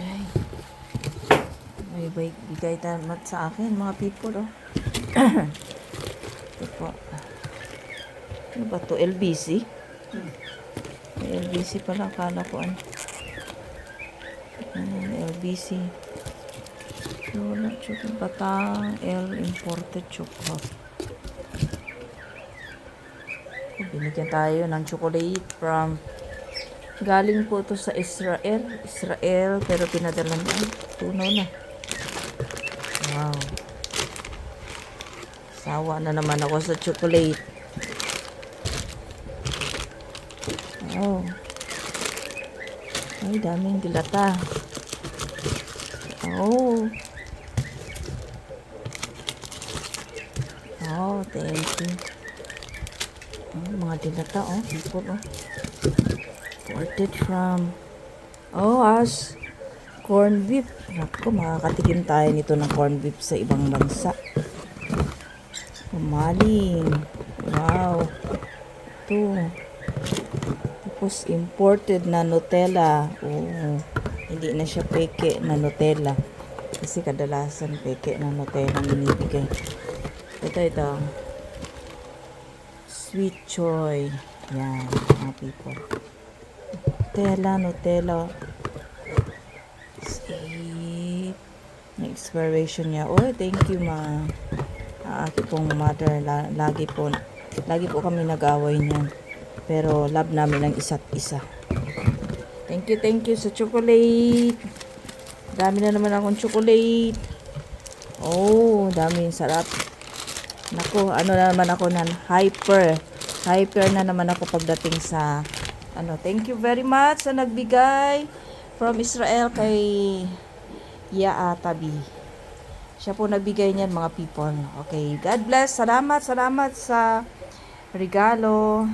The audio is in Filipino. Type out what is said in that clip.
Ay. May bigay, bigay tamat sa akin, mga people, oh. Ito po. Ano ba to? LBC? May LBC pala. Akala ko ano. Ayan, LBC. Lola chocolate. Batang L imported chocolate. Binigyan tayo ng chocolate from Galing po to sa Israel. Israel, pero pinadala na. Tunaw na. Wow. Sawa na naman ako sa chocolate. Oh. Ay, daming dilata. Oh. Oh, thank you. Oh, mga dilata, oh. People, oh. Imported from... Oh, as corn beef. Naku, makakatikim tayo nito ng corn beef sa ibang bansa. Umaling. Wow. Ito. Tapos imported na Nutella. Oo. Hindi na siya peke na Nutella. Kasi kadalasan peke na Nutella binibigay. Ito, ito. Sweet Choy. Yan, mga people. Nutella, Nutella. Yung expiration niya. Oh, thank you, ma. Ang aking pong mother, la- lagi po, lagi po kami nag-away niyan. Pero love namin ang isa't isa. Thank you, thank you sa chocolate. Dami na naman akong chocolate. Oh, dami sarap. Nako, ano na naman ako nan hyper. Hyper na naman ako pagdating sa ano. Thank you very much sa nagbigay from Israel kay Yaa Tabi. Siya po nagbigay niyan mga people. Okay, God bless. Salamat, salamat sa regalo.